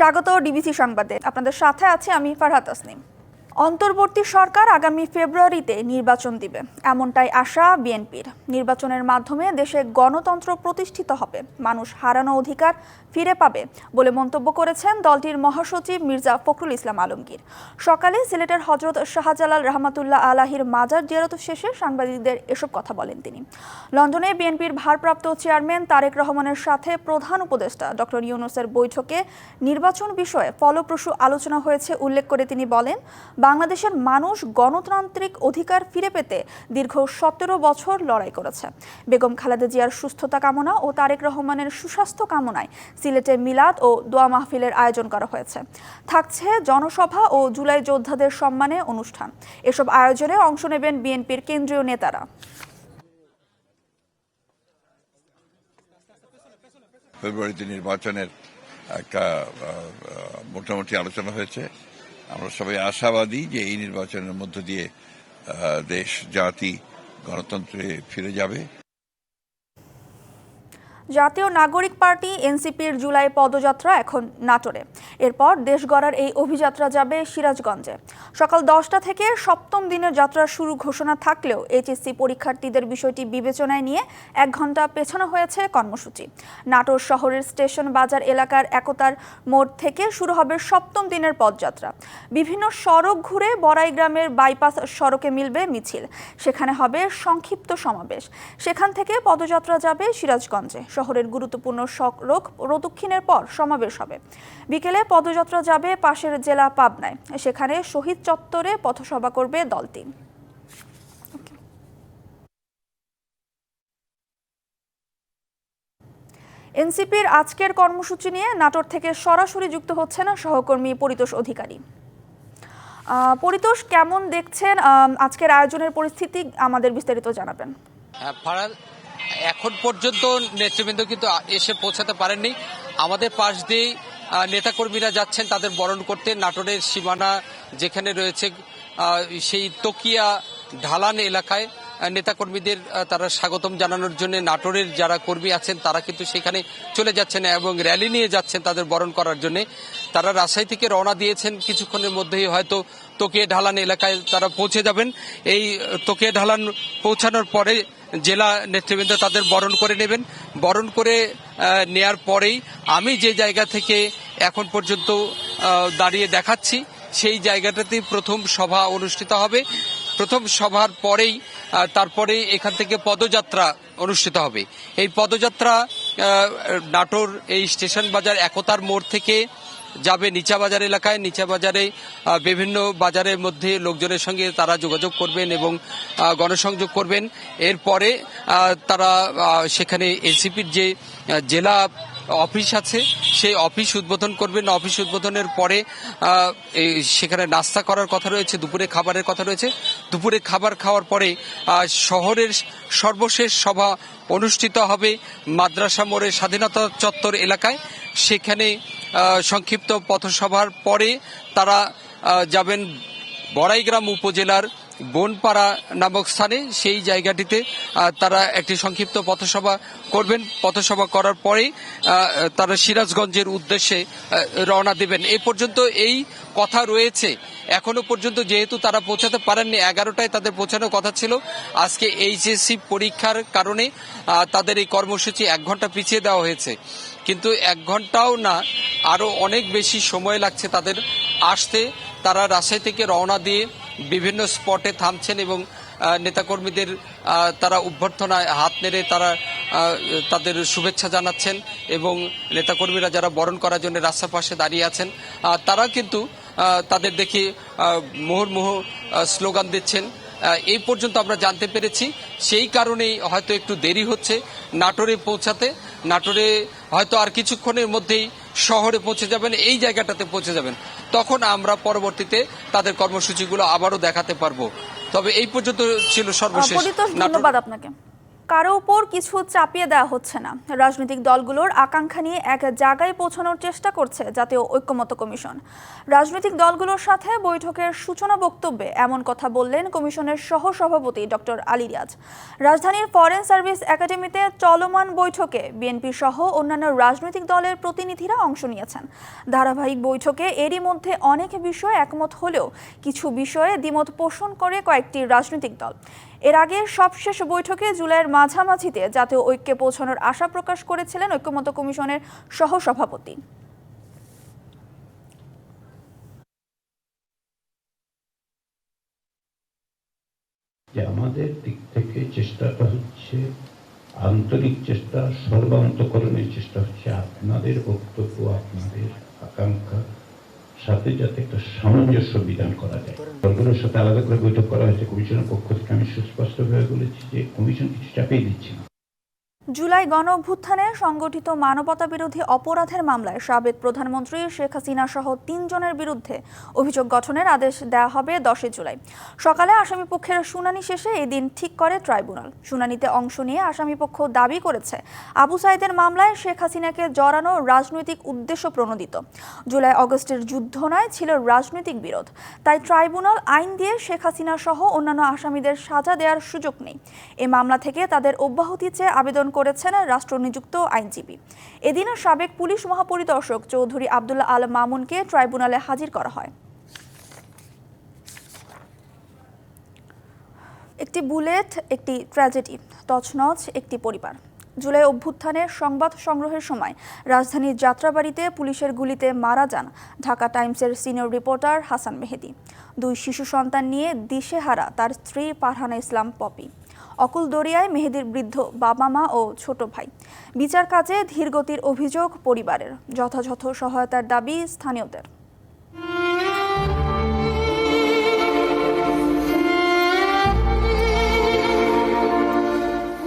স্বাগত ডিবিসি সংবাদে। আপনাদের সাথে আছে আমি ফারহাত তাসনিম। অন্তর্বর্তী সরকার আগামী ফেব্রুয়ারিতে নির্বাচন দিবে। এমনটাই আশা বিএনপির। নির্বাচনের মাধ্যমে দেশে গণতন্ত্র প্রতিষ্ঠিত হবে। মানুষ হারানো অধিকার ফিরে পাবে বলে মন্তব্য করেছেন দলটির মহাসচিব মির্জা ফখরুল ইসলাম আলমগীর। সকালে সিলেটের হজরত শাহজালাল রহমাতুল্লাহ আলাহির মাজার জিয়ারত শেষে সাংবাদিকদের এসব কথা বলেন তিনি। লন্ডনে বিএনপির ভারপ্রাপ্ত চেয়ারম্যান তারেক রহমানের সাথে প্রধান উপদেষ্টা ডক্টর ইউনুসের বৈঠকে নির্বাচন বিষয়ে ফলপ্রসূ আলোচনা হয়েছে, উল্লেখ করে তিনি বলেন বাংলাদেশের মানুষ গণতান্ত্রিক অধিকার ফিরে পেতে দীর্ঘ সতেরো বছর লড়াই করেছে। বেগম খালেদা জিয়ার সুস্থতা কামনা ও তারেক রহমানের সুস্বাস্থ্য কামনায় সিলেটে মিলাদ ও দোয়া মাহফিলের আয়োজন করা হয়েছে। থাকছে জনসভা ও জুলাই যোদ্ধাদের সম্মানে অনুষ্ঠান। এসব আয়োজনে অংশ নেবেন বিএনপির কেন্দ্রীয় নেতারা। ফেব্রুয়ারিতে নির্বাচনের একটা মোটামুটি আলোচনা হয়েছে। আমরা সবাই আশাবাদী যে এই নির্বাচনের মধ্য দিয়ে দেশ জাতি গণতন্ত্রে ফিরে যাবে। জাতীয় নাগরিক পার্টি, এনসিপির জুলাই পদযাত্রা এখন নাটোরে। এরপর দেশ গড়ার এই অভিযাত্রা যাবে সিরাজগঞ্জে। সকাল দশটা থেকে সপ্তম দিনের যাত্রার শুরু ঘোষণা থাকলেও এইচএসসি পরীক্ষার্থীদের বিষয়টি বিবেচনায় নিয়ে এক ঘণ্টা পেছানো হয়েছে কর্মসূচি। নাটোর শহরের স্টেশন বাজার এলাকার একতার মোড় থেকে শুরু হবে সপ্তম দিনের পদযাত্রা। বিভিন্ন সড়ক ঘুরে বড়াই গ্রামের বাইপাস সড়কে মিলবে মিছিল। সেখানে হবে সংক্ষিপ্ত সমাবেশ। সেখান থেকে পদযাত্রা যাবে সিরাজগঞ্জে। শহরের গুরুত্বপূর্ণ সড়ক প্রদক্ষিণের পর সমাবেশ হবে। বিকেলে পদযাত্রা যাবে পাশের জেলা পাবনায়। সেখানে শহীদ চত্বরে পথসভা করবে দলটি। এনসিপির আজকের কর্মসূচি নিয়ে নাটোর থেকে সরাসরি যুক্ত হচ্ছেন সহকর্মী পরিতোষ অধিকারী। পরিতোষ কেমন দেখছেন? আজকের আয়োজনের পরিস্থিতি আমাদের বিস্তারিত জানাবেন। হ্যাঁ, এখন পর্যন্ত নেতৃবৃন্দ কিন্তু এসে পৌঁছাতে পারেননি। আমাদের পাশ দিয়ে নেতাকর্মীরা যাচ্ছেন, তাদের বরণ করতে। নাটোরের সীমানা যেখানে রয়েছে সেই তকিয়া ঢালান এলাকায় নেতাকর্মীদের তারা স্বাগতম জানানোর জন্য নাটোরের যারা কর্মী আছেন, তারা কিন্তু সেখানে চলে যাচ্ছেন এবং র্যালি নিয়ে যাচ্ছেন তাদের বরণ করার জন্য। তারা রাজশাহী থেকে রওনা দিয়েছেন, কিছুক্ষণের মধ্যেই হয়তো তোকিয়া ঢালান এলাকায় তারা পৌঁছে যাবেন। এই তোকিয়া ঢালান পৌঁছানোর পরে জেলা নেতৃবৃন্দ তাদের বরণ করে নেবেন। বরণ করে নেয়ার পরেই আমি যে জায়গা থেকে এখন পর্যন্ত দাঁড়িয়ে দেখাচ্ছি, সেই জায়গাটাতেই প্রথম সভা অনুষ্ঠিত হবে। প্রথম সভার পরেই তারপরে এখান থেকে পদযাত্রা অনুষ্ঠিত হবে। এই পদযাত্রা নাটোর এই স্টেশন বাজার একতার মোড় থেকে যাবে নিচা বাজার এলাকায়। নিচা বাজারে বিভিন্ন বাজারের মধ্যে লোকজনের সঙ্গে তারা যোগাযোগ করবেন এবং গণসংযোগ করবেন। এরপরে তারা সেখানে এনসিপির যে জেলা অফিস আছে, সেই অফিস উদ্বোধন করবেন। অফিস উদ্বোধনের পরে সেখানে নাস্তা করার কথা রয়েছে, দুপুরে খাবারের কথা রয়েছে। দুপুরে খাবার খাওয়ার পরে শহরের সর্বশেষ সভা অনুষ্ঠিত হবে মাদ্রাসা মোড়ের স্বাধীনতা চত্বর এলাকায়। সেখানে সংক্ষিপ্ত পথসভার পরে তারা যাবেন বড়াইগ্রাম উপজেলার বনপাড়া নামক স্থানে। সেই জায়গাটিতে তারা একটি সংক্ষিপ্ত পথসভা করবেন। পথসভা করার আহ, তারা সিরাজগঞ্জের উদ্দেশ্যে রওনা দেবেন। এ পর্যন্ত এই কথা রয়েছে। এখনও পর্যন্ত যেহেতু তারা পৌঁছাতে পারেননি এগারোটায় তাদের পৌঁছানোর কথা ছিল। আজকে এইচএসসি পরীক্ষার কারণে তাদের এই কর্মসূচি এক ঘণ্টা পিছিয়ে দেওয়া হয়েছে। কিন্তু এক ঘন্টাও না আরও অনেক বেশি সময় লাগছে তাদের আসতে। তারা রাজশাহী থেকে রওনা দিয়ে বিভিন্ন স্পটে থামছেন এবং নেতাকর্মীদের তারা অভ্যর্থনায় হাত নেড়ে তারা তাদের শুভেচ্ছা জানাচ্ছেন এবং নেতাকর্মীরা যারা বরণ করার জন্য রাস্তার পাশে দাঁড়িয়ে আছেন তারা কিন্তু তাদের দেখে মুহুর্মুহ স্লোগান দিচ্ছেন। এই পর্যন্ত আমরা জানতে পেরেছি। সেই কারণেই হয়তো একটু দেরি হচ্ছে নাটোরে পৌঁছাতে। নাটোরে হয়তো আর কিছুক্ষণের মধ্যেই শহরে পৌঁছে যাবেন এই জায়গাটাতে পৌঁছে যাবেন। তখন আমরা পরবর্তীতে তাদের কর্মসূচিগুলো আবারও দেখাতে পারব। তবে এই পর্যন্ত ছিল সর্বশেষ ধন্যবাদ আপনাকে। কারও উপর কিছু চাপিয়ে দেওয়া হচ্ছে না। রাজনৈতিক দলগুলোর আকাঙ্ক্ষা নিয়ে এক জায়গায় পৌঁছানোর চেষ্টা করছে জাতীয় ঐক্যমত্য কমিশন। রাজনৈতিক দলগুলোর সাথে বৈঠকের সূচনা বক্তব্যে এমন কথা বললেন কমিশনের সহ সভাপতি ডক্টর আলী রিয়াজ। রাজধানীর ফরেন সার্ভিস একাডেমিতে চলমান বৈঠকে বিএনপি সহ অন্যান্য রাজনৈতিক দলের প্রতিনিধিরা অংশ নিয়েছেন। ধারাবাহিক বৈঠকে এরই মধ্যে অনেক বিষয়ে একমত হলেও কিছু বিষয়ে দ্বিমত পোষণ করে কয়েকটি রাজনৈতিক দল। এর আগে সবশেষ বৈঠকে জুলাইয়ের মাঝামাঝিতে জাতীয় ঐক্যে পৌঁছানোর আশা প্রকাশ করেছিলেন ঐক্যমত্য কমিশনের সহসভাপতি। যে আমাদের দিক থেকে চেষ্টাটা হচ্ছে, আন্তরিক চেষ্টা, সর্বান্তকরণের চেষ্টা হচ্ছে আপনাদের বক্তব্য, আপনাদের আকাঙ্ক্ষা। সাথে যাতে একটা সামঞ্জস্য বিধান করা যায়। দলগুলোর সাথে আলাদা করে বৈঠক করা হয়েছে। কমিশনের পক্ষ থেকে আমি সুস্পষ্টভাবে বলেছি যে কমিশন কিছু চাপিয়ে দিচ্ছে না। জুলাই গণ অভ্যুত্থানে সংগঠিত মানবতা বিরোধী অপরাধের মামলায় সাবেক প্রধানমন্ত্রী শেখ হাসিনা সহ তিনজনের বিরুদ্ধে অভিযোগ গঠনের আদেশ দেওয়া হবে দশই জুলাই। সকালে আসামিপক্ষের শুনানি শেষে এই দিন ঠিক করে ট্রাইব্যুনাল। শুনানিতে অংশ নিয়ে আসামিপক্ষ দাবি করেছে, আবু সাইদের মামলায় শেখ হাসিনাকে জড়ানো রাজনৈতিক উদ্দেশ্য প্রণোদিত। জুলাই অগস্টের যুদ্ধ নয়, ছিল রাজনৈতিক বিরোধ। তাই ট্রাইব্যুনাল আইন দিয়ে শেখ হাসিনা সহ অন্যান্য আসামিদের সাজা দেওয়ার সুযোগ নেই। এ মামলা থেকে তাদের অব্যাহতি চেয়ে আবেদন করেছেন রাষ্ট্রনিযুক্ত আইনজীবী। এদিন সাবেক পুলিশ মহাপরিদর্শক চৌধুরী আবদুল্লাহ আল মামুনকে ট্রাইব্যুনালে হাজির করা হয়। একটি বুলেট, একটি ট্র্যাজেডি, তছনছ একটি পরিবার। জুলাই অভ্যুত্থানের সংবাদ সংগ্রহের সময় রাজধানীর যাত্রাবাড়িতে পুলিশের গুলিতে মারা যান ঢাকা টাইমসের সিনিয়র রিপোর্টার হাসান মেহেদি। দুই শিশু সন্তান নিয়ে দিশেহারা তার স্ত্রী পারহানা ইসলাম পপি। অকুল দরিয়ায় মেহেদির বৃদ্ধ বাবা মা ও ছোট ভাই। বিচার কাজে ধীরগতির অভিযোগ পরিবারের। যথাযথ সহায়তার দাবি স্থানীয়দের।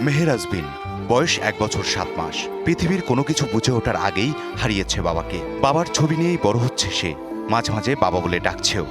মেহেরাজ বিন বয়স এক বছর সাত মাস। পৃথিবীর কোনো কিছু বুঝে ওঠার আগেই হারিয়েছে বাবাকে। বাবার ছবি নিয়েই বড় হচ্ছে সে। মাঝে মাঝে বাবা বলে ডাকছেও।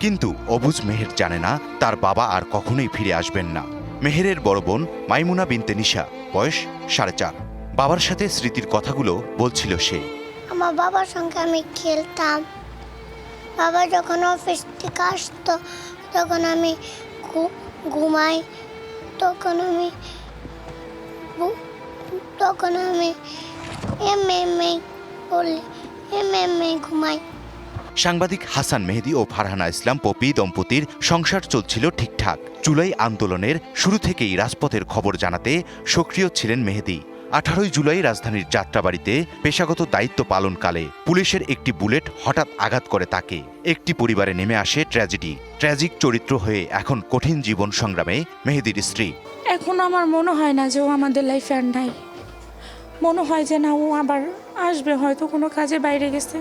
কিন্তু অবুজ মেহের জানে না তার বাবা আর কখনোই ফিরে আসবেন না। মেহেরের বড় বোন মাইমুনা বিনতে নিশা, বয়স সাড়ে চার। বাবার সাথে স্মৃতির কথাগুলো বলছিল সে। আমার বাবার সঙ্গে আমি খেলতাম। বাবা যখন অফিস থেকে আসতো, তখন আমি ঘুমাই। তখন আমি তখন আমি এম এম এ বলি, এম এম এ ঘুমাই। সাংবাদিক হাসান মেহেদি ও ফারহানা ইসলাম, পপি দম্পতির সংসার চলছিল ঠিকঠাক। জুলাই আন্দোলনের শুরু থেকেই রাজপথের খবর জানাতে সক্রিয় ছিলেন মেহেদি। আঠারোই জুলাই রাজধানীর যাত্রাবাড়িতে পেশাগত দায়িত্ব পালনকালে পুলিশের একটি বুলেট হঠাৎ আঘাত করে তাকে। একটি পরিবারে নেমে আসে ট্র্যাজেডি। ট্র্যাজিক চরিত্র হয়ে এখন কঠিন জীবন সংগ্রামে মেহেদির স্ত্রী। এখন আমার মনে হয় না যে ও আমাদের লাইফে আর নাই। মনে হয় যে না, ও আবার আসবে, হয়তো কোনো কাজে বাইরে গেছে।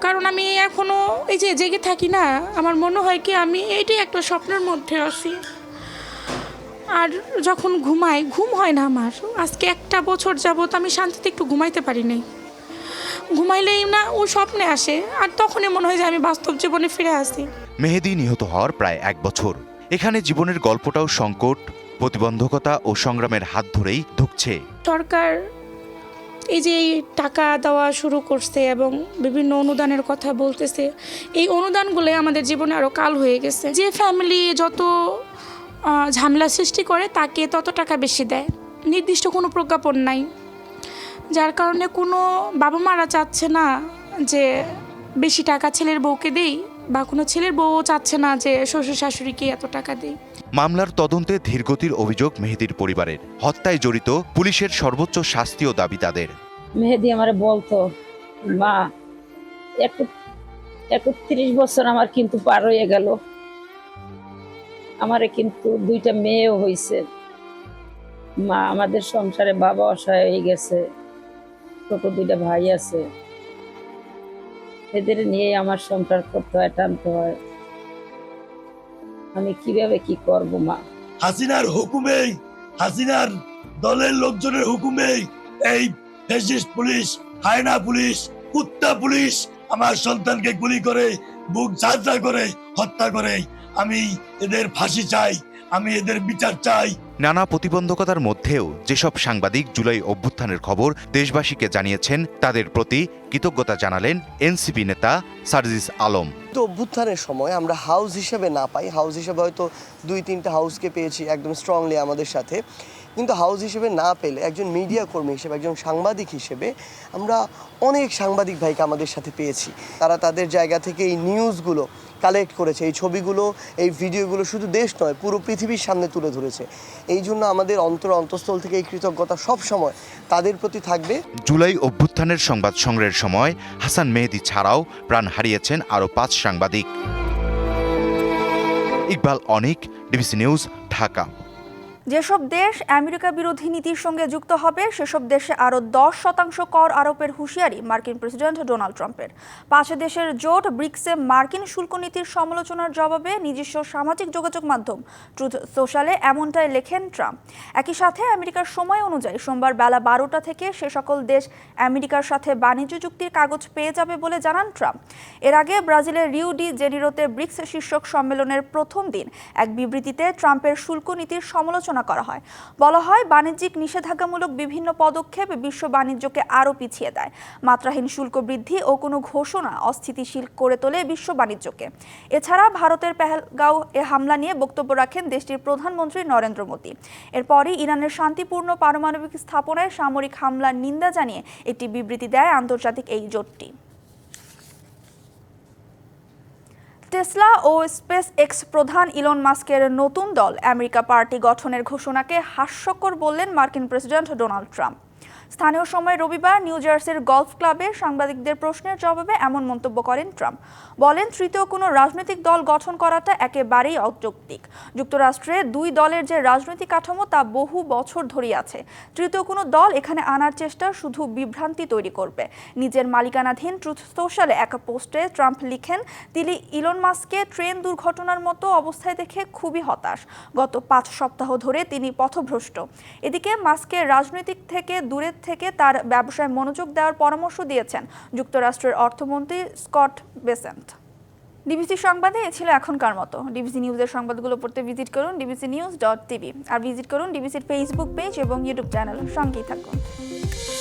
কারণ আমি এখনও এই যে জেগে থাকি না আমার মনে হয় কি আমি এইটাই একটা স্বপ্নের মধ্যে আছি। আর যখন ঘুমাই ঘুম হয় না আমার। আজকে একটা বছর যাবত আমি শান্তিতে একটু ঘুমাইতে পারি নাই। ঘুমাইলেই না ও স্বপ্নে আসে আর তখনই মনে হয় যে আমি বাস্তব জীবনে ফিরে আসি। মেহেদি নিহত হওয়ার প্রায় এক বছর। এখানে জীবনের গল্পটাও সংকট প্রতিবন্ধকতা ও সংগ্রামের হাত ধরেই ঢুকছে সরকার এই যে এই টাকা দেওয়া শুরু করছে এবং বিভিন্ন অনুদানের কথা বলতেছে, এই অনুদানগুলো আমাদের জীবনে আরও কাল হয়ে গেছে। যে ফ্যামিলি যত ঝামেলা সৃষ্টি করে, তাকে তত টাকা বেশি দেয়। নির্দিষ্ট কোনো প্রজ্ঞাপন নাই। যার কারণে কোনো বাবা মারা চাচ্ছে না যে বেশি টাকা ছেলের বউকে দেই। বা কোনো ছেলের বউও চাচ্ছে না যে শ্বশুর শাশুড়িকে এত টাকা দেই। মামলার তদন্তে ধীরগতির অভিযোগ মেহেদির পরিবারের। হত্যায় জড়িত পুলিশের সর্বোচ্চ শাস্তিও দাবি তাদের। মেহেদি আমারে বলতো মা একু- একত্রিশ বছর আমার কিন্তু পার হয়ে গেল। আমারে কিন্তু দুইটা মেয়েও হয়েছে মা আমাদের সংসারে বাবা অসহায় হয়ে গেছে। ছোট দুইটা ভাই আছে। এদের নিয়ে আমার সংসার করতে হয়, টানতে হয়। আমি কীভাবে কি করব, মা? হাসিনার হুকুমেই, হাসিনার দলের লোকজনের হুকুমেই এই ফ্যাসিস্ট পুলিশ, হায়না পুলিশ, কুত্তা পুলিশ আমার সন্তানকে গুলি করে, বুক ঝাঁঝরা করে, হত্যা করে। আমি এদের ফাঁসি চাই, আমি এদের বিচার চাই। নানা প্রতিবন্ধকতার মধ্যেও যেসব সাংবাদিক জুলাই অভ্যুত্থানের খবর দেশবাসীকে জানিয়েছেন, তাদের প্রতি কৃতজ্ঞতা জানালেন এনসিপি নেতা সার্জিস আলম। তো অভ্যুত্থানের সময় আমরা হাউস হিসেবে না পাই, হাউস হিসেবে হয়তো দুই তিনটা হাউসকে পেয়েছি একদম স্ট্রংলি আমাদের সাথে। কিন্তু হাউস হিসেবে না পেলে একজন মিডিয়া কর্মী হিসেবে, একজন সাংবাদিক হিসেবে আমরা অনেক সাংবাদিক ভাইকে আমাদের সাথে পেয়েছি। তারা তাদের জায়গা থেকে এই নিউজগুলো কালেক্ট করেছে। এই ছবিগুলো, এই ভিডিওগুলো শুধু দেশ নয়, পুরো পৃথিবীর সামনে তুলে ধরেছে। এই জন্য আমাদের অন্তর, অন্তঃস্থল থেকে এই কৃতজ্ঞতা সব সময় তাদের প্রতি থাকবে। জুলাই অভ্যুত্থানের সংবাদ সংগ্রহের সময় হাসান মেহেদি ছাড়াও প্রাণ হারিয়েছেন আরও পাঁচ সাংবাদিক। Iqbal Anik DBC news, Dhaka. যেসব দেশ আমেরিকা বিরোধী নীতির সঙ্গে যুক্ত হবে, সেসব দেশে আরও দশ শতাংশ কর আরোপের হুঁশিয়ারি মার্কিন প্রেসিডেন্ট ডোনাল্ড ট্রাম্পের। পাঁচ দেশের জোট ব্রিক্সে মার্কিন শুল্ক নীতির সমালোচনার জবাবে নিজস্ব সামাজিক যোগাযোগ মাধ্যম ট্রুথ সোশ্যালে এমনটাই লেখেন ট্রাম্প। একই সাথে আমেরিকার সময় অনুযায়ী সোমবার বেলা বারোটা থেকে সে সকল দেশ আমেরিকার সাথে বাণিজ্য চুক্তির কাগজ পেয়ে যাবে বলে জানান ট্রাম্প। এর আগে ব্রাজিলের রিউ ডি জেনিরোতে ব্রিক্স শীর্ষক সম্মেলনের প্রথম দিন এক বিবৃতিতে ট্রাম্পের শুল্ক নীতির সমালোচনা করা হয়। বলা হয়, বাণিজ্যিক নিষেধাজ্ঞামূলক বিভিন্ন পদক্ষেপ বিশ্ব বাণিজ্যকে আরও পিছিয়ে দেয়। মাত্রাহীন শুল্ক বৃদ্ধি ও কোনো ঘোষণা অস্থিতিশীল করে তোলে বিশ্ব বাণিজ্যকে। এছাড়া ভারতের পেহেলগাঁও এ হামলা নিয়ে বক্তব্য রাখেন দেশটির প্রধানমন্ত্রী নরেন্দ্র মোদী। এরপরই ইরানের শান্তিপূর্ণ পারমাণবিক স্থাপনায় সামরিক হামলার নিন্দা জানিয়ে একটি বিবৃতি দেয় আন্তর্জাতিক এই জোটটি। টেসলা ও স্পেস এক্স প্রধান ইলন মাস্কের নতুন দল আমেরিকা পার্টি গঠনের ঘোষণাকে হাস্যকর বললেন মার্কিন প্রেসিডেন্ট ডোনাল্ড ট্রাম্প। স্থানীয় সময় রবিবার নিউ জার্সির গলফ ক্লাবে সাংবাদিকদের প্রশ্নের জবাবে এমন মন্তব্য করেন ট্রাম্প। বলেন, তৃতীয় কোনো রাজনৈতিক দল গঠন করাটা একেবারেই অযৌক্তিক। যুক্তরাষ্ট্রে দুই দলের যে রাজনৈতিক কাঠামো তা বহু বছর ধরেই আছে। তৃতীয় কোনো দল এখানে আনার চেষ্টা শুধু বিভ্রান্তি তৈরি করবে। নিজের মালিকানাধীন ট্রুথ সোশ্যালে এক পোস্টে ট্রাম্প লিখেন, তিনি ইলন মাস্ককে ট্রেন দুর্ঘটনার মতো অবস্থায় দেখে খুবই হতাশ। গত পাঁচ সপ্তাহ ধরে তিনি পথভ্রষ্ট। এদিকে মাস্কের রাজনৈতিক থেকে দূরের থেকে তার ব্যবসায় মনোযোগ দেওয়ার পরামর্শ দিয়েছেন যুক্তরাষ্ট্রের অর্থমন্ত্রী স্কট বেসেন্ট। ডিবিসি সংবাদে এ ছিল এখনকার মতো। ডিবিসি নিউজের সংবাদগুলো পড়তে ভিজিট করুন ডিবিসি নিউজ ডট টিভি। আর ভিজিট করুন ডিবিসির ফেসবুক পেজ এবং ইউটিউব চ্যানেল সঙ্গেই থাকুন।